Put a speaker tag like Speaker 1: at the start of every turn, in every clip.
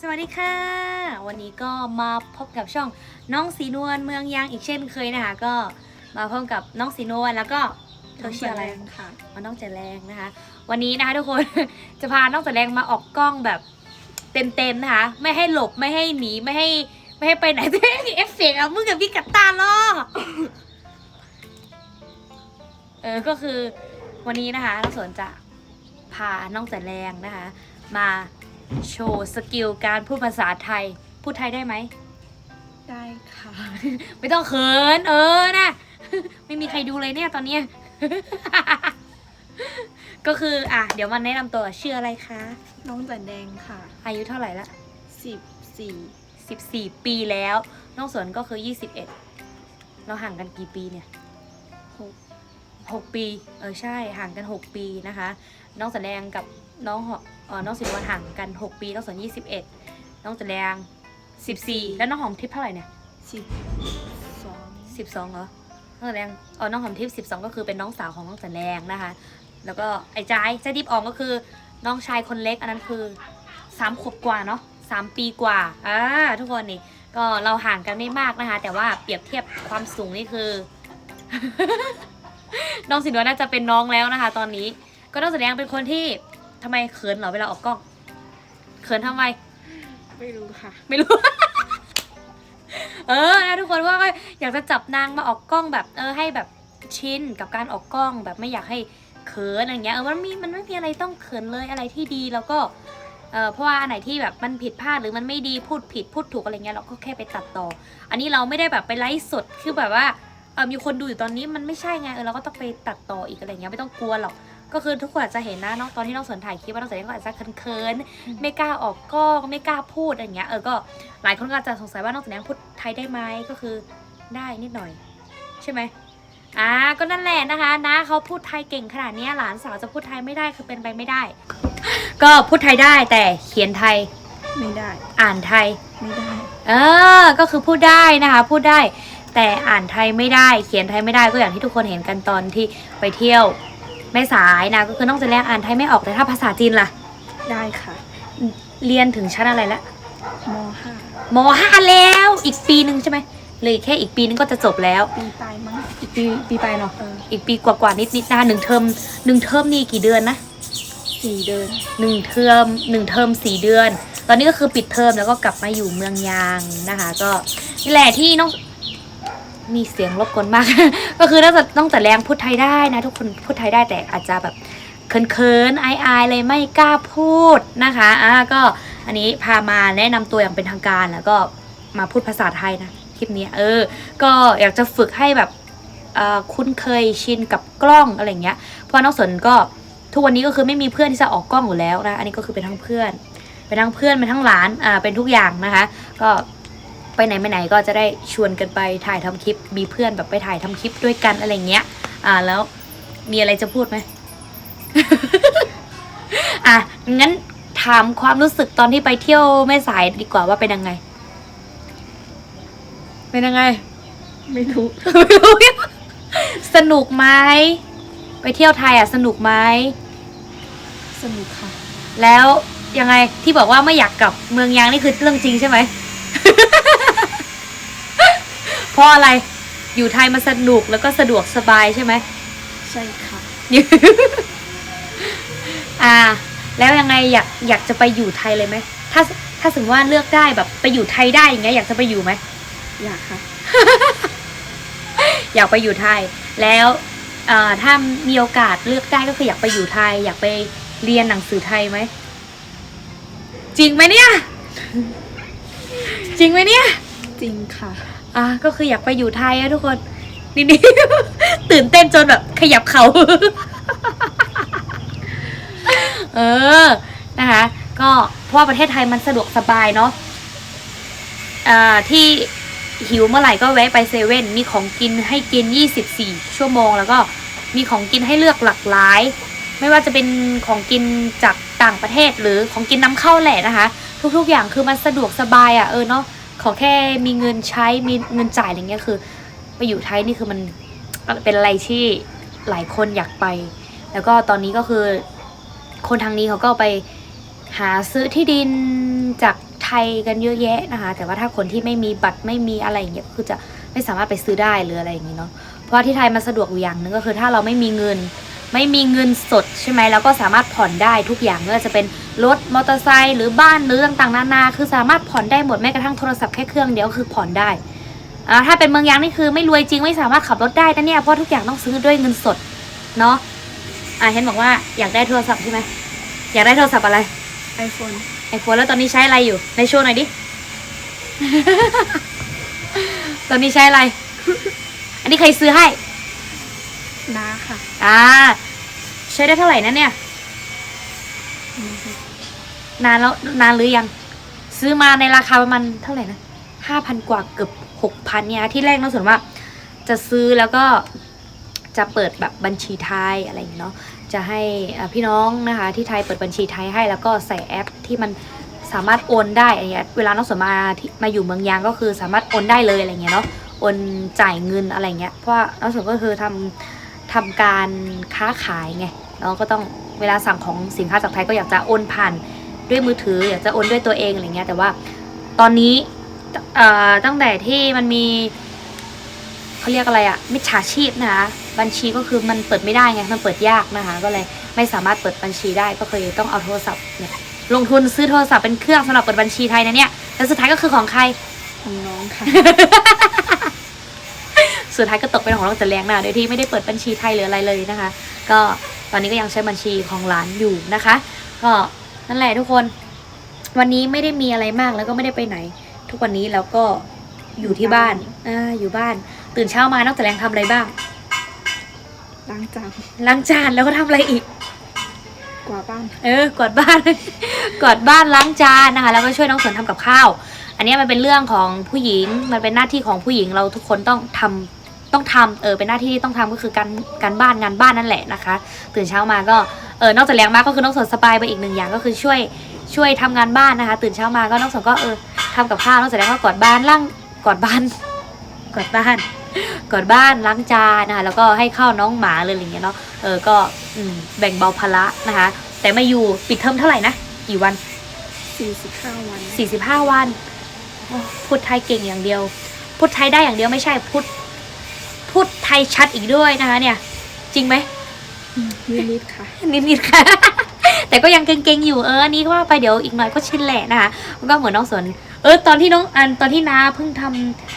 Speaker 1: สวัสดีค่ะ วันนี้ก็มาพบกับช่องน้องสีนวลเมืองยางอีกเช่นเคยนะคะ ก็มาพบกับน้องสีนวลแล้วก็เธอชื่ออะไร
Speaker 2: ค่ะ
Speaker 1: อ๋อน้องจันแรงนะคะ วันนี้นะคะทุกคน จะพาน้องจันแรงมาออกกล้องแบบเต็มๆนะคะ ไม่ให้หลบไม่ให้หนีไม่ให้ไม่ให้ไปไหนไม่ให้มีเอฟเฟกต์อะมึงกับพี่กัตตาล้อเออก็คือวันนี้นะคะน้องสวนจะพาน้องจันแรงนะคะ มา โชว์สกิลการพูดภาษาไทย พูดไทยได้ไหม
Speaker 2: ได้ค่ะ
Speaker 1: ไม่ต้องเขิน เออนะ ไม่มีใครดูเลยเนี่ยตอนเนี้ย ก็คืออะ เดี๋ยวมาแนะนำตัวชื่ออะไรคะ
Speaker 2: น้องจันแดงค่ะ
Speaker 1: อายุเท่าไหร่ละ
Speaker 2: สิบสี่
Speaker 1: 14 ปีแล้ว น้องสวนก็คือ 21 เราห่างกันกี่ปีเนี่ย
Speaker 2: หก
Speaker 1: 6ปี เออใช่ห่างกัน 6 ปีนะคะ น้องแสดงกับ น้องหอเออน้องสินวันห่างกัน 6 ปีน้องสวน21น้องแสดง14แล้วน้องหอมทิพย์เท่าไหร่เนี่ย
Speaker 2: สิบสอง
Speaker 1: สิบสองเหรอน้องแสดงอ๋อน้องหอมทิพย์สิบสองก็คือเป็นน้องสาวของน้องแสดงนะคะ แล้วก็ไอ้จ้ายจ้ายทิพย์อองก็คือน้องชายคนเล็กอันนั้นคือสามขวบกว่าเนาะสามปีกว่าอ่าทุกคนนี่ก็เราห่างกันไม่มากนะคะ แต่ว่าเปรียบเทียบความสูงนี่คือ น้องสินวาน่าจะเป็นน้องแล้วนะคะ ตอนนี้ ก็น้องแสดงเป็นคนที่ทำไมเขินเหรอเวลาออกกล้องเขินทำไม
Speaker 2: ไม่รู้ค่ะ
Speaker 1: ไม่รู้ เออนะทุกคนว่าก็อยากจะจับนางมาออกกล้องแบบ เออให้แบบชินกับการออกกล้องแบบไม่อยากให้เขินอะไรเงี้ยเออมันมีมันไม่มีอะไรต้องเขินเลยอะไรที่ดีแล้วก็เออเพราะว่าอันไหนที่แบบมันผิดพลาดหรือมันไม่ดีพูดผิดพูดถูกอะไรเงี้ยเราก็แค่ไปตัดต่อ อันนี้เราไม่ได้แบบไปไลฟ์สดคือแบบว่าเออมีคนดูอยู่ตอนนี้มันไม่ใช่ไงเออเราก็ต้องไปตัดต่ออีกอะไรเงี้ยไม่ต้องกลัวหรอก ก็คือทุกคนอาจจะเห็นนะน้องตอนที่น้องสวนถ่ายคลิปว่าน้องสวนก็อาจจะเขินๆไม่กล้าออกกล้องไม่กล้าพูดอะไรเงี้ยเออก็หลายคนก็อาจจะสงสัยว่าน้องแสดงพูดไทยได้ไหมก็คือได้นิดหน่อย ใช่ไหมอ่าก็นั่นแหละนะคะนะเขาพูดไทยเก่งขนาดเนี้ยหลานสาวจะพูดไทยไม่ได้คือเป็นไปไม่ได้ ก็พูดไทยได้แต่เขียนไทย
Speaker 2: ไม่ได้
Speaker 1: อ่านไทย
Speaker 2: ไม่ได้
Speaker 1: เออก็คือพูดได้นะคะพูดได้แต่อ่านไทยไม่ได้ เขียนไทยไม่ได้ก็อย่างที่ทุกคนเห็นกันตอนที่ไปเที่ยว แม่สายนะก็คือน้องแสดงอ่านไทยไม่ออกแต่ถ้าภาษาจีนล่ะ
Speaker 2: ได้ค่ะ
Speaker 1: เรียนถึงชั้นอะไรละ
Speaker 2: มห้าม
Speaker 1: ห้าแล้วอีกปีหนึ่งใช่ไหมเหลยแค่อีกปีนึงก็จะจบแล้ว
Speaker 2: ปีปลายมั้ง
Speaker 1: อีกปีปีไปเนาะ
Speaker 2: เออ
Speaker 1: อีกปีกว่าๆนิดๆนะคะหนึ่งเทอมหนึ่งเทอมนี่กี่เดือนนะ
Speaker 2: สี่เดิน
Speaker 1: หนึ่งเทอมหนึ่งเทอมสี่เดือน ตอนนี้ก็คือปิดเทอมแล้วก็กลับมาอยู่เมืองยางนะคะ ก็นี่แหละที่น้อง มีเสียงรบกวนมาก ก็คือน้องจะน้องแต่แรงพูดไทยได้นะ ทุกคนพูดไทยได้แต่อาจจะแบบเขินๆอายๆเลยไม่กล้าพูดนะคะอ่าก็อันนี้พามาแนะนำตัวอย่างเป็นทางการแล้วก็มาพูดภาษาไทยนะคลิปนี้เออ ก็อยากจะฝึกให้แบบคุ้นเคยชินกับกล้องอะไรเงี้ย เพราะน้องสนก็ทุกวันนี้ก็คือไม่มีเพื่อนที่จะออกกล้องอยู่แล้วนะ อันนี้ก็คือเป็นทั้งเพื่อน เป็นทั้งเพื่อนเป็นทั้งหลาน อ่า เป็นทุกอย่างนะคะ ก็ ไปไหนไปไหนก็จะได้ชวนกันไปถ่ายทำคลิป มีเพื่อนแบบไปถ่ายทำคลิปด้วยกันอะไรเงี้ย อ่าแล้วมีอะไรจะพูดไหมอะงั้นถามความรู้สึกตอนที่ไปเที่ยวแม่สายดีกว่าว่าเป็นยังไง เป็นยังไง
Speaker 2: ไม่รู้
Speaker 1: ไม่รู้สนุกไหมไปเที่ยวไทยอะสนุกไหม
Speaker 2: สนุกค่ะ
Speaker 1: แล้วยังไงที่บอกว่าไม่อยากกลับเมืองยางนี่คือเรื่องจริงใช่ไหม เพราะอะไรอยู่ไทยมันสนุกแล้วก็สะดวกสบายใช่ไหม
Speaker 2: ใช่ค่ะ
Speaker 1: อ่า แล้วยังไงอยากอยากจะไปอยู่ไทยเลยไหมถ้าถ้าสมมติว่าเลือกได้แบบไปอยู่ไทยได้อย่างเงี้ยอยากจะไปอยู่ไหม
Speaker 2: อยากค่ะ
Speaker 1: อยากไปอยู่ไทย แล้วเอ่อถ้ามีโอกาสเลือกได้ก็คืออยากไปอยู่ไทย อยากไปเรียนหนังสือไทยไหมจริงไหมเนี่ย จริงไหมเนี่ย
Speaker 2: จริงค่ะ
Speaker 1: อะก็คืออยากไปอยู่ไทยอะทุกคนนี่นี่ ตื่นเต้นจนแบบ ขยับเขา เออนะคะ ก็เพราะว่าประเทศไทยมันสะดวกสบายเนาะอ่าที่หิวเมื่อไหร่ก็แวะไปเซเว่นมีของกินให้กิน 24 ชั่วโมง แล้วก็มีของกินให้เลือกหลากหลาย ไม่ว่าจะเป็นของกินจากต่างประเทศหรือของกินนำเข้าแหละนะคะ ทุกๆ อย่างคือมันสะดวกสบายอะ่ะเออเนาะ ขอแค่มีเงินใช้มีเงินจ่ายอะไรเงี้ยคือ ไปอยู่ไทยนี่คือมันเป็นอะไรที่หลายคนอยากไป แล้วก็ตอนนี้ก็คือคนทางนี้เขาก็ไปหาซื้อที่ดินจากไทยกันเยอะแยะนะคะ แต่ว่าถ้าคนที่ไม่มีบัตรไม่มีอะไรอย่างเงี้ยก็คือจะไม่สามารถไปซื้อได้หรืออะไรอย่างงี้เนาะเพราะว่าที่ไทยมันสะดวกอยู่อย่างนึงก็คือถ้าเราไม่มีเงิน ไม่มีเงินสดใช่ไหมเราก็สามารถผ่อนได้ทุกอย่างไม่ว่าจะเป็นรถมอเตอร์ไซค์หรือบ้านหรือต่างๆนานา คือสามารถผ่อนได้หมดแม้กระทั่งโทรศัพท์แค่เครื่องเดียวก็คือผ่อนได้อ่าถ้าเป็นเมืองยางนี่คือไม่รวยจริงไม่สามารถขับรถได้นะเนี่ยเพราะทุกอย่างต้องซื้อด้วยเงินสดเนาะอ่าเห็นบอกว่าอยากได้โทรศัพท์ใช่ไหมอยากได้โทรศัพท์อะไร
Speaker 2: iPhone
Speaker 1: ไอโฟนแล้วตอนนี้ใช้อะไรอยู่ในโชว์หน่อยดิ ตอนนี้ใช้อะไร อันนี้ใครซื้อให้
Speaker 2: น้าค่ะ
Speaker 1: อ่า ใช้ได้เท่าไหร่นะเนี่ย นานแล้วนานหรือยัง ซื้อมาในราคาประมาณเท่าไหร่นะห้าพันกว่าเกือบหกพันเนี่ยที่แรกน้องสนว่า จะซื้อแล้วก็จะเปิดแบบบัญชีไทยอะไรอย่างเนาะจะให้พี่น้องนะคะที่ไทยเปิดบัญชีไทยให้แล้วก็ใส่แอปที่มันสามารถโอนได้อะไรเงี้ยเวลาน้องสนมาที่มาอยู่เมืองยางก็คือสามารถโอนได้เลยอะไรเงี้ยเนาะโอนจ่ายเงินอะไรเงี้ยเพราะน้องสนก็คือทำ ทำการค้าขายไงเราก็ต้องเวลาสั่งของสินค้าจากไทยก็อยากจะโอนผ่านด้วยมือถือ อยากจะโอนด้วยตัวเองอะไรเงี้ยแต่ว่าตอนนี้เอ่อตั้งแต่ที่มันมีเขาเรียกอะไรอะมิจฉาชีพนะคะบัญชีก็คือมันเปิดไม่ได้ไงมันเปิดยากนะคะ ก็เลยไม่สามารถเปิดบัญชีได้ก็เคยต้องเอาโทรศัพท์เนี่ยลงทุนซื้อโทรศัพท์เป็นเครื่องสำหรับเปิดบัญชีไทยนะเนี่ยแล้วสุดท้ายก็คือของใคร
Speaker 2: ของน้องค่ะ
Speaker 1: สุดท้ายก็ตกเป็นของน้องแต่แรงนะโดยที่ไม่ได้เปิดบัญชีไทยหรืออะไรเลยนะคะ ก็ตอนนี้ก็ยังใช้บัญชีของร้านอยู่นะคะ ก็นั่นแหละทุกคน วันนี้ไม่ได้มีอะไรมากแล้วก็ไม่ได้ไปไหน ทุกวันนี้เราก็อยู่ที่บ้านอ่าอยู่บ้าน ตื่นเช้ามานอกจากแรงทำอะไรบ้าง
Speaker 2: ล้างจาน
Speaker 1: ล้างจานแล้วก็ทำอะไรอีก
Speaker 2: กวาดบ้าน
Speaker 1: เออกวาดบ้าน กวาดบ้านล้างจานนะคะ แล้วก็ช่วยน้องสนทำกับข้าว อันเนี้ยมันเป็นเรื่องของผู้หญิง มันเป็นหน้าที่ของผู้หญิงเราทุกคนต้องทำ ต้องทำเออเป็นหน้าที่ที่ต้องทำก็คือการการบ้านงานบ้านนั่นแหละนะคะ ตื่นเช้ามาก็เออนอกจากแรงมากก็คือน้องสนสบายไปอีกหนึ่งอย่างก็คือช่วยช่วยทำงานบ้านนะคะ ตื่นเช้ามาก็น้องสนก็เออทำกับข้าวนอกจากแรงก็กวาดบ้านล้างกวาดบ้านกวาดบ้านกวาดบ้านล้างจานนะคะแล้วก็ให้ข้าวน้องหมาเลยอะไรอย่างเงี้ยเนาะเออก็อืมแบ่งเบาภาระนะคะ แต่มาอยู่ปิดเทอมเท่าไหร่นะกี่วัน
Speaker 2: 45วัน
Speaker 1: 45วันโอ้พูดไทยเก่งอย่างเดียวพูดไทยได้อย่างเดียวไม่ใช่พูดพูด ไทยชัดอีกด้วยนะคะเนี่ย จริงไหม
Speaker 2: นิดๆค่ะ
Speaker 1: นิดๆค่ะ แต่ก็ยังเก่งๆอยู่เอออันนี้ก็ว่าไปเดี๋ยวอีกหน่อยก็ชินแหละนะคะมันก็เหมือนน้องสนเออตอนที่น้องอันตอนที่น้าเพิ่งท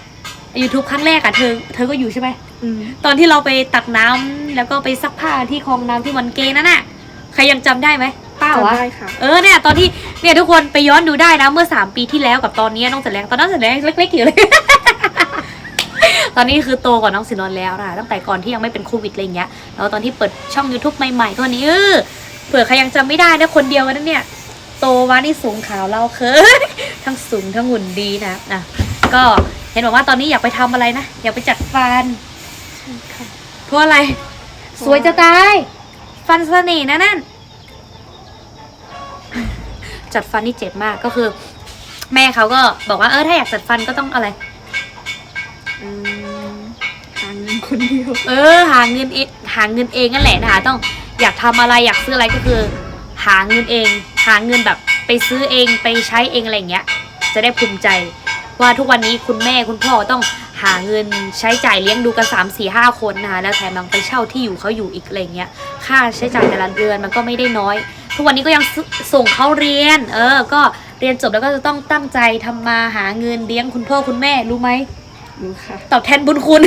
Speaker 1: ำ YouTube ครั้งแรกอะเธอเธอก็อยู่ใช่ไหม
Speaker 2: อืม
Speaker 1: ตอนที่เราไปตักน้ำแล้วก็ไปซักผ้าที่คลองน้ำที่วันเกนั่นน่ะใครยังจำได้ไหมป้าวะ
Speaker 2: จำได้ค่ะ
Speaker 1: เออเนี่ยตอนที่เนี่ยทุกคนไปย้อนดูได้นะเมื่อ 3 ปีที่แล้วกับตอนนี้น้องเสร็จแรงตอนนั้นเสร็จแรงเล็กๆอยู่เลย ตอนนี้คือโตกว่าน้องสินนท์แล้วนะคะตั้งแต่ก่อนที่ยังไม่เป็นโควิดอะไรเงี้ยแล้วตอนที่เปิดช่อง YouTube ใหม่ๆก็วันนี้เออเผื่อใครยังจำไม่ได้นะคนเดียวกันนเนี่ย โตมานี่สูงขาวเราเคยทั้งสูงทั้งหุ่นดีนะอะก็เห็นบอกว่าตอนนี้อยากไปทำอะไรนะอยากไปจัดฟันเพราะอะไร สวยจะตาย ฟันเสน่ห์นะนั่นจัดฟันนี่เจ็บมากก็คือ แม่เขาก็บอกว่าเออถ้าอยากจัดฟันก็ต้องอะไร
Speaker 2: คนเดียว
Speaker 1: เออ หาเงินเองหาเงินเองนั่นแหละนะคะต้องอยากทำอะไรอยากซื้ออะไรก็คือ หาเงินเอง หาเงินแบบไปซื้อเองไปใช้เองอะไรอย่างเงี้ย จะได้ภูมิใจ ว่าทุกวันนี้คุณแม่คุณพ่อต้องหาเงินใช้จ่ายเลี้ยงดูกันสามสี่ห้าคนนะคะแล้วแถมยังไปเช่าที่อยู่เขาอยู่อีกอะไรอย่างเงี้ยค่าใช้จ่ายแต่ละเดือนมันก็ไม่ได้น้อย ทุกวันนี้ก็ยังสส่งเขาเรียน เออ ก็เรียนจบแล้วก็จะต้องตั้งใจทำมาหาเงินเลี้ยงคุณพ่อคุณแม่รู้ไหม
Speaker 2: รู้ค่ะ
Speaker 1: ตอบแทนบุญคุณ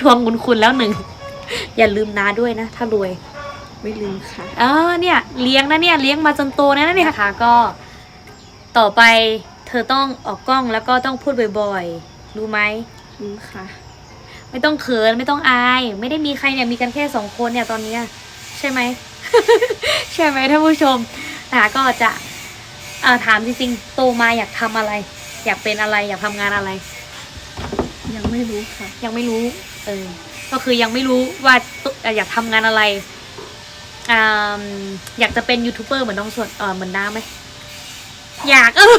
Speaker 1: ทวงบุญคุณแล้วหนึ่ง อย่าลืมนาด้วยนะ ถ้ารวย
Speaker 2: ไม่ลืมค่ะ
Speaker 1: เออเนี่ย เลี้ยงนะเนี่ย เลี้ยงมาจนโตนะเนี่ยนะคะก็ ต่อไปเธอต้องออกกล้องแล้วก็ต้องพูดบ่อยๆ รู้ไหม
Speaker 2: รู้ค่ะ
Speaker 1: ไม่ต้องเขินไม่ต้องอาย ไม่ได้มีใครเนี่ยมีกันแค่สองคนเนี่ยตอนเนี้ยใช่ไหม ใช่ไหมท่านผู้ชมนะคะก็จะเอ่อถามจริงๆโตมาอยากทำอะไร อยากเป็นอะไร อยากทำงานอะไร
Speaker 2: ยังไม่รู้ค่ะ
Speaker 1: ยังไม่รู้ เออ ก็คือยังไม่รู้ว่าอยากทำงานอะไรอ่าอยากจะเป็นยูทูบเบอร์เหมือนน้องส่วนเออเหมือนน้าไหมอยากเออ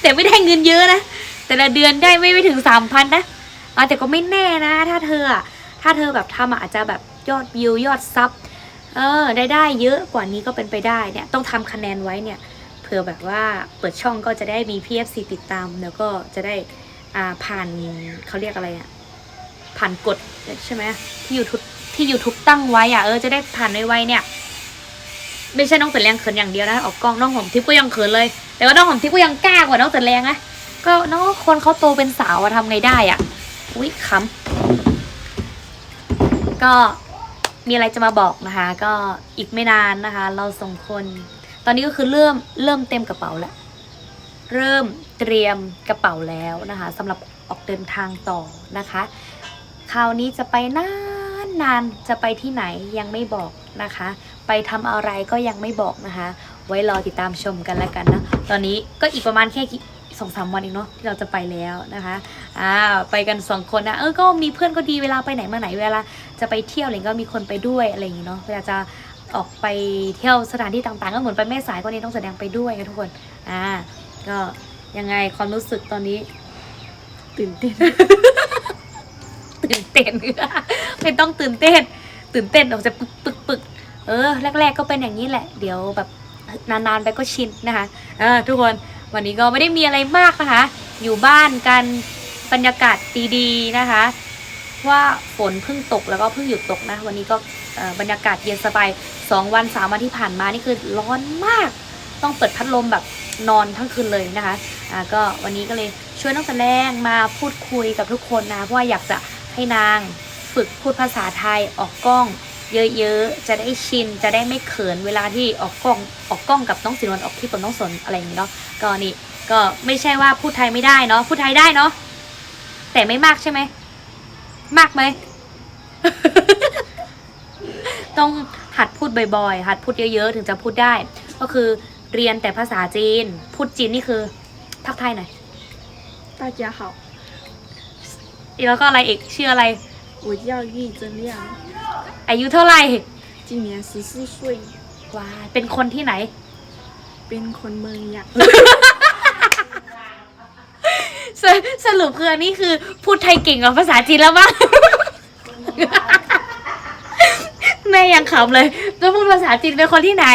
Speaker 1: แต่ไม่ได้เงินเยอะนะแต่ละเดือนได้ไม่ไม่ถึงสามพันนะอะแต่ก็ไม่แน่นะ ถ้าเธอถ้าเธอแบบทำอะอาจจะแบบยอดวิวยอดซับเออได้ได้เยอะกว่านี้ก็เป็นไปได้เนี่ยต้องทำคะแนนไว้เนี่ยเผื่อแบบว่าเปิดช่องก็จะได้มี PFC ติดตามแล้วก็จะได้ ผ่านเขาเรียกอะไรอะผ่านกฎใช่ไหมที่ YouTube ที่ YouTube ตั้งไว้อะเออจะได้ผ่านไวๆเนี่ย ไม่ใช่น้องเต๋อแรงเขินอย่างเดียวนะออกกล้องน้องหอมทิพย์ก็ยังเขินเลย แต่ว่าน้องหอมทิพย์ก็ยังกล้ากว่าน้องเต๋อแรงนะก็น้องคนเขาโตเป็นสาวอะทำไงได้อะอุ้ยขำก็มีอะไรจะมาบอกนะคะ ก็อีกไม่นานนะคะ เราสองคน ตอนนี้ก็คือเริ่มเริ่มเต็มกระเป๋าแล้ว เริ่มเตรียมกระเป๋าแล้วนะคะสำหรับออกเดินทางต่อนะคะ คราวนี้จะไปนานนานจะไปที่ไหนยังไม่บอกนะคะ ไปทำอะไรก็ยังไม่บอกนะคะ ไว้รอติดตามชมกันแล้วกันนะตอนนี้ก็อีกประมาณแค่สองสามวันเองเนาะที่เราจะไปแล้วนะคะอ่าไปกันสองคนนะเออก็มีเพื่อนก็ดีเวลาไปไหนมาไหนเวลาจะไปเที่ยวอะไรก็มีคนไปด้วยอะไรอย่างงี้เนาะเวลาจะออกไปเที่ยวสถานที่ต่างๆ ก็เหมือนไปแม่สายก็นี่ต้องแสดงไปด้วยนะทุกคนอ่า ก็ยังไงความรู้สึกตอนนี้
Speaker 2: ตื่นเต้น
Speaker 1: ตื่นเต้นไม่ต้องตื่นเต้น ตื่นเต้นออกจะปึกปึกปึกเออแรก ๆ ก็เป็นอย่างนี้แหละ เดี๋ยวแบบนานๆไปก็ชินนะคะเออทุกคนวันนี้ก็ไม่ได้มีอะไรมากนะคะ อยู่บ้านกันบรรยากาศดีๆนะคะ ว่าฝนเพิ่งตกแล้วก็เพิ่งหยุดตกนะ วันนี้ก็เอ่อบรรยากาศเย็นสบายสองวันสามวันที่ผ่านมานี่คือร้อนมาก ต้องเปิดพัดลมแบบ นอนทั้งคืนเลยนะคะอ่าก็วันนี้ก็เลยช่วยน้องแสดงมาพูดคุยกับทุกคนนะเพราะว่าอยากจะให้นางฝึกพูดภาษาไทยออกกล้อง เยอะๆจะได้ชินจะได้ไม่เขินเวลาที่ออกกล้องออกกล้องกับน้องสินวันออกคลิปกับน้องสนอะไรอย่างนี้เนาะก็นี่ก็ไม่ใช่ว่าพูดไทยไม่ได้เนาะพูดไทยได้เนาะแต่ไม่มากใช่ไหมมากไหมต้องหัดพูดบ่อยๆ หัดพูดเยอะๆ ถึงจะพูดได้ ก็คือ เรียนแต่ภาษาจีน พูดจีนนี่คือทักทายหน่อย
Speaker 2: 大家好
Speaker 1: แล้วก็อะไรอีกชื่ออะไร
Speaker 2: 我叫易真亮
Speaker 1: อายุเท่าไหร่
Speaker 2: 今年十四岁
Speaker 1: ว้ายเป็นคนที่ไหน
Speaker 2: เป็นคนเมืองยะ
Speaker 1: สสรุปคืออันนี้คือพูดไทยเก่งกว่าภาษาจีนแล้วมั้ง แม่ยังขำเลยจะพูดภาษาจีนเป็นคนที่ไหน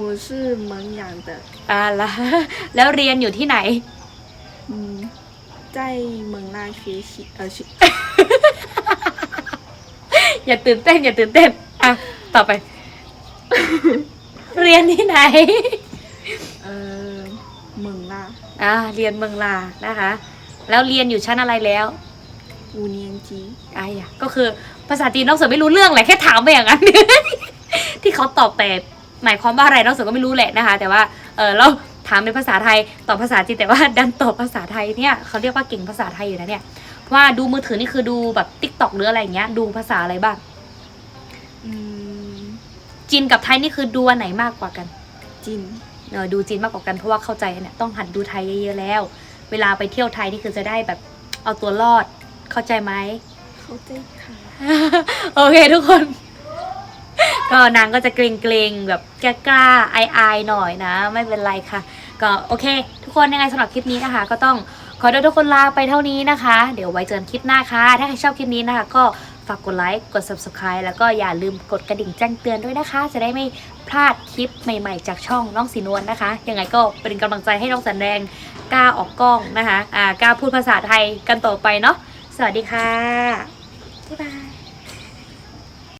Speaker 2: 我是蒙阳的
Speaker 1: อ่าละแล้วเรียนอยู่ที่ไหน
Speaker 2: 嗯在蒙拉学习呃学
Speaker 1: อย่าตื่นเต้น อย่าตื่นเต้น อ่ะ ต่อไป เรียนที่ไหน
Speaker 2: 呃蒙拉
Speaker 1: อ่า เรียนเมืองลานะคะ แล้วเรียนอยู่ชั้นอะไรแล้ว
Speaker 2: 五年级
Speaker 1: อ่ะอย่าก็คือภาษาจีนน้องเสือไม่รู้เรื่องแหละแค่ถามไปอย่างนั้น ที่เขาตอบแต่ หมายความว่าอะไรน้องเสือก็ไม่รู้แหละนะคะ แต่ว่าเออเราถามเป็นภาษาไทยตอบภาษาจีนแต่ว่าดันตอบภาษาไทยเนี่ยเขาเรียกว่าเก่งภาษาไทยอยู่นะเนี่ยว่าดูมือถือนี่คือดูแบบติ๊กต็อกหรืออะไรอย่างเงี้ย ดูภาษาอะไรบ้าง
Speaker 2: 嗯
Speaker 1: จีนกับไทยนี่คือดูอันไหนมากกว่ากัน
Speaker 2: 进
Speaker 1: เออดูจีนมากกว่ากันเพราะว่าเข้าใจเนี่ยต้องหัดดูไทยเยอะๆแล้ว เวลาไปเที่ยวไทยนี่คือจะได้แบบเอาตัวรอดเข้าใจไหม
Speaker 2: เข้าใจค่ะ
Speaker 1: โอเคทุกคน ก็นางก็จะเกรงๆแบบกล้าๆอายๆหน่อยนะ ไม่เป็นไรค่ะ ก็โอเค ทุกคนยังไงสำหรับคลิปนี้นะคะ ก็ต้องขอโทษทุกคนลาไปเท่านี้นะคะ เดี๋ยวไว้เจอกันคลิปหน้าค่ะ ถ้าใครชอบคลิปนี้นะคะ ก็ฝากกดไลค์ กด subscribe แล้วก็อย่าลืมกดกระดิ่งแจ้งเตือนด้วยนะคะ จะได้ไม่พลาดคลิปใหม่ๆ จากช่องน้องสีนวลนะคะ ยังไงก็เป็นกำลังใจให้น้องสันแดงกล้าออกกล้องนะคะ อ่ากล้าพูดภาษาไทยกันต่อไปเนาะ สวัสดีค่ะ บ๊ายบาย